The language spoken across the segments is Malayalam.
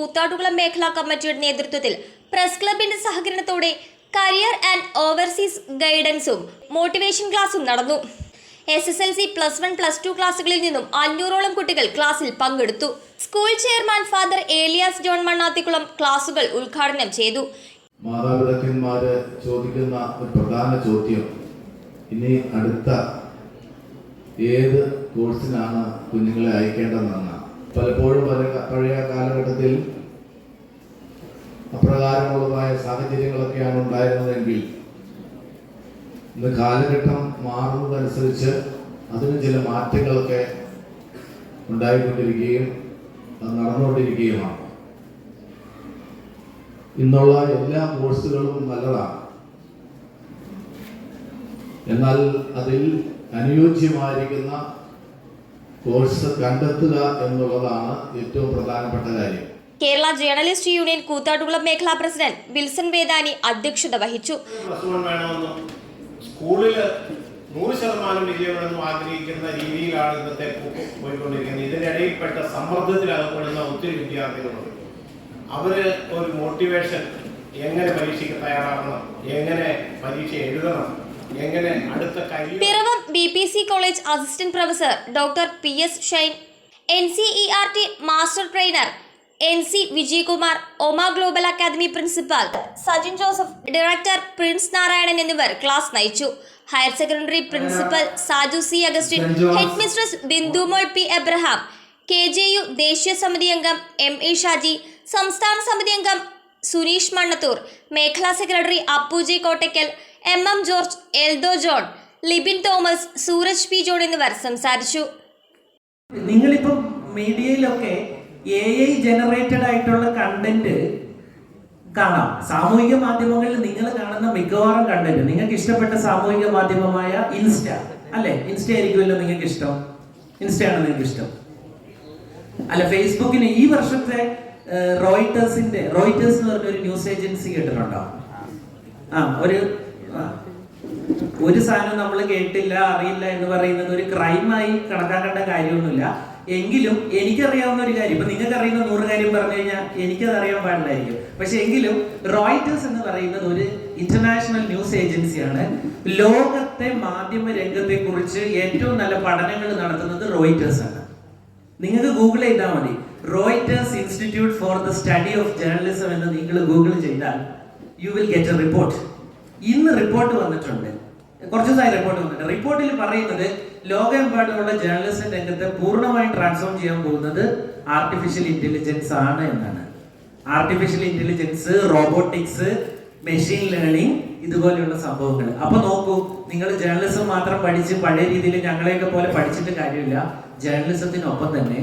കൂത്താട്ടുകുളം മേഖലാ കമ്മിറ്റിയുടെ നേതൃത്വത്തിൽ പ്രസ് ക്ലബിന്റെ സഹകരണത്തോടെ കരിയർ ആൻഡ് ഓവർസീസ് ഗൈഡൻസും മോട്ടിവേഷൻ ക്ലാസും നടന്നു. S S L C plus one plus two ക്ലാസ്സുകളിൽ നിന്നും അഞ്ഞൂറോളം കുട്ടികൾ ക്ലാസ്സിൽ പങ്കെടുത്തു. School chairman father Elias John Mannathikulam ക്ലാസുകൾ ഉദ്ഘാടനം ചെയ്തു. മാതാപിതാക്കന്മാര് ചോദിക്കുന്ന ഒരു പ്രധാന ചോദ്യം ഇനി അടുത്ത ഏത് കോഴ്സിനാണ് കുഞ്ഞുങ്ങളെ അയക്കേണ്ടതെന്നാണ്. പലപ്പോഴും പല പഴയ കാലഘട്ടത്തിൽ അപ്രകാരമുള്ളതായ സാഹചര്യങ്ങളൊക്കെയാണ് ഉണ്ടായിരുന്നതെങ്കിൽ ഇന്ന് കാലഘട്ടം മാറുന്നതനുസരിച്ച് അതിന് ചില മാറ്റങ്ങളൊക്കെ ഉണ്ടായിക്കൊണ്ടിരിക്കുകയും നടന്നുകൊണ്ടിരിക്കുകയുമാണ്. ഇന്നുള്ള എല്ലാ കോഴ്സുകളും നല്ലതാണ്. എന്നാൽ അതിൽ അനുയോജ്യമായിരിക്കുന്ന കോഴ്സ് കണ്ടെത്തുക എന്നുള്ളതാണ് ഏറ്റവും പ്രധാനപ്പെട്ട കാര്യം. കേരള ജേർണലിസ്റ്റ് യൂണിയൻ കൂത്താട്ടുകുളം മേഖലാ പ്രസിഡന്റ് വിൽസൺ വേദാനി അധ്യക്ഷത വഹിച്ചു. സ്കൂളിൽ സ്കൂളിൽ നൂറ് ശതമാനം വിജയമെന്നും ആഗ്രഹിക്കുന്ന രീതിയിലാണ് ഇന്നത്തെ പോയിക്കൊണ്ടിരിക്കുന്നത്. ഇതിന്റെ ഇടയിൽപ്പെട്ട സമ്മർദ്ദത്തിലകപ്പെടുന്ന ഒത്തിരി വിദ്യാർത്ഥികളുണ്ട്. അവർ ഒരു മോട്ടിവേഷൻ എങ്ങനെ പരീക്ഷയ്ക്ക് തയ്യാറാകണം എങ്ങനെ പരീക്ഷ എഴുതണം Piravom B P C college assistant professor doctor P S Shine N C E R T master trainer N C Vijayakumar Oma global academy principal Sajin Joseph director Prince Narayanan എന്നിവർ ക്ലാസ് നയിച്ചു. Higher secondary principal Saju C Augustine head mistress Bindumol P Abraham K J U ദേശീയ സമിതി അംഗം എം എ ഷാജി സംസ്ഥാന സമിതി അംഗം സുനീഷ് മണ്ണത്തൂർ മേഖലാ secretary Appuji Kottakkal M M George Eldho John Libin Thomas Sooraj P John എന്നിവർ സംസാരിച്ചു. നിങ്ങളിപ്പം മീഡിയയിലൊക്കെ എ ഐ ജനറേറ്റഡ് ആയിട്ടുള്ള കണ്ടന്റ് കാണാം. സാമൂഹിക മാധ്യമങ്ങളിൽ നിങ്ങൾ കാണുന്ന മിക്കവാറും കണ്ടന്റ് നിങ്ങൾക്ക് ഇഷ്ടപ്പെട്ട സാമൂഹിക മാധ്യമമായ ഇൻസ്റ്റ അല്ലെ? ഇൻസ്റ്റ ആയിരിക്കുമല്ലോ നിങ്ങൾക്ക് ഇഷ്ടം. ഇൻസ്റ്റയാണ് നിങ്ങൾക്ക് ഇഷ്ടം. അല്ല ഫേസ്ബുക്കിന് ഈ വർഷത്തെ റോയിട്ടേഴ്സിന്റെ റോയിട്ടേഴ്സ് എന്ന് പറഞ്ഞ ഒരു ന്യൂസ് ഏജൻസി കേട്ടിട്ടുണ്ടോ? ആ ഒരു ഒരു സാധനം നമ്മൾ കേട്ടില്ല അറിയില്ല എന്ന് പറയുന്നത് ഒരു ക്രൈമായി കണക്കാക്കേണ്ട കാര്യമൊന്നുമില്ല. എങ്കിലും എനിക്കറിയാവുന്ന ഒരു കാര്യം ഇപ്പൊ നിങ്ങൾക്ക് അറിയുന്ന നൂറ് കാര്യം പറഞ്ഞു കഴിഞ്ഞാൽ എനിക്കത് അറിയാൻ പാടില്ലായിരിക്കും. പക്ഷെ എങ്കിലും റോയിറ്റേഴ്സ് എന്ന് പറയുന്നത് ഒരു ഇന്റർനാഷണൽ ന്യൂസ് ഏജൻസിയാണ് ലോകത്തെ മാധ്യമ രംഗത്തെ കുറിച്ച് ഏറ്റവും നല്ല പഠനങ്ങൾ നടത്തുന്നത് റോയിറ്റേഴ്സ് ആണ് നിങ്ങൾക്ക് ഗൂഗിൾ ചെയ്താൽ മതി. Reuters Institute for the study of journalism എന്ന് നിങ്ങൾ ഗൂഗിൾ ചെയ്താൽ you will get a report ഇന്ന് റിപ്പോർട്ട് വന്നിട്ടുണ്ട്. കുറച്ച് ദിവസമായി റിപ്പോർട്ട് വന്നിട്ട്. റിപ്പോർട്ടിൽ പറയുന്നത് ലോകമെമ്പാടുമുള്ള ജേർണലിസം രംഗത്തെ പൂർണമായും ട്രാൻസ്ഫോം ചെയ്യാൻ പോകുന്നത് ആർട്ടിഫിഷ്യൽ ഇന്റലിജൻസ് ആണ് എന്നാണ്. Artificial intelligence robotics machine learning ഇതുപോലെയുള്ള സംഭവങ്ങൾ. അപ്പൊ നോക്കൂ നിങ്ങൾ ജേർണലിസം മാത്രം പഠിച്ച് പഴയ രീതിയിൽ ഞങ്ങളെയൊക്കെ പോലെ പഠിച്ചിട്ട് കാര്യമില്ല. ജേർണലിസത്തിനൊപ്പം തന്നെ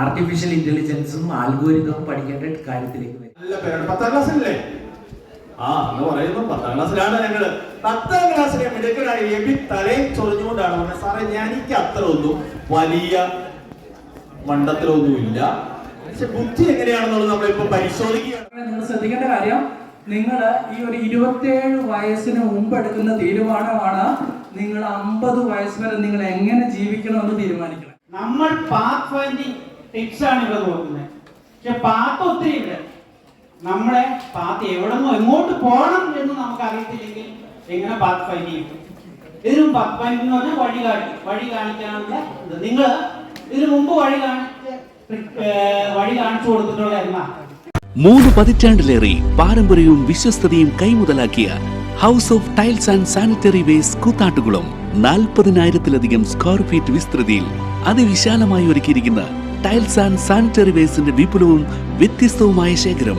ആർട്ടിഫിഷ്യൽ ഇന്റലിജൻസും ആൽഗോരിതവും പഠിക്കേണ്ട കാര്യത്തിലേക്ക് വരും നല്ല പേരാണ് പത്താം ക്ലാസ്സിലല്ലേ ആ എന്ന് പറയുന്നു. പത്താം ക്ലാസ്സിലാണ് ഞങ്ങൾ. പത്താം ക്ലാസ്സിലെ മിടുക്കനായ എബി തലയും ചൊറിഞ്ഞുകൊണ്ടാണ് പറഞ്ഞത് സാറേ ഞാൻ എനിക്ക് അത്ര ഒന്നും വലിയ മണ്ടത്തിലൊന്നുമില്ല പക്ഷെ ബുദ്ധി എങ്ങനെയാണെന്നുള്ളത് നമ്മളിപ്പോ പരിശോധിക്കുകയാണ്. നിങ്ങൾ ശ്രദ്ധിക്കേണ്ട കാര്യം നിങ്ങൾ ഈ ഒരു ഇരുപത്തിയേഴ് വയസ്സിന് മുമ്പ് എടുക്കുന്ന തീരുമാനമാണ് നിങ്ങൾ അമ്പത് വയസ്സ് വരെ നിങ്ങൾ എങ്ങനെ ജീവിക്കണം എന്ന് തീരുമാനിക്കണം. നമ്മൾ പാത്ത് ഫൈൻഡിങ് ടിപ്സ് ആണ് ഇവിടെ നോക്കുന്നത്. പക്ഷെ പാത്ത് ഒത്തിരി ഉണ്ട്. നമ്മളെ പാത്ത് എവിടെ എങ്ങോട്ട് പോകണം എന്ന് നമുക്ക് അറിയത്തില്ലെങ്കിൽ എങ്ങനെ പാത്ത് ഫൈൻഡ് ചെയ്യും? ഇതിനും പാത്ത് ഫൈൻഡ് എന്ന് പറഞ്ഞാൽ വഴി കാട്ടി വഴി കാണിക്കാനുള്ള ഇത്. നിങ്ങൾ ഇതിനു മുമ്പ് വഴി കാണിച്ച് വഴി കാണിച്ചു കൊടുത്തിട്ടുള്ള എന്നാ മൂന്ന് പതിറ്റാണ്ടിലേറെ പാരമ്പര്യവും വിശ്വസ്തതയും കൈമുതലാക്കിയ house of tiles and sanitary waste Koothattukulam നാൽപ്പതിനായിരത്തിലധികം സ്ക്വയർ ഫീറ്റ് വിസ്തൃതിയിൽ അതിവിശാലമായി ഒരുക്കിയിരിക്കുന്ന ടൈൽസ് ആൻഡ് സാനിറ്ററി വേസിന്റെ വിപുലവും വ്യത്യസ്തവുമായ ശേഖരം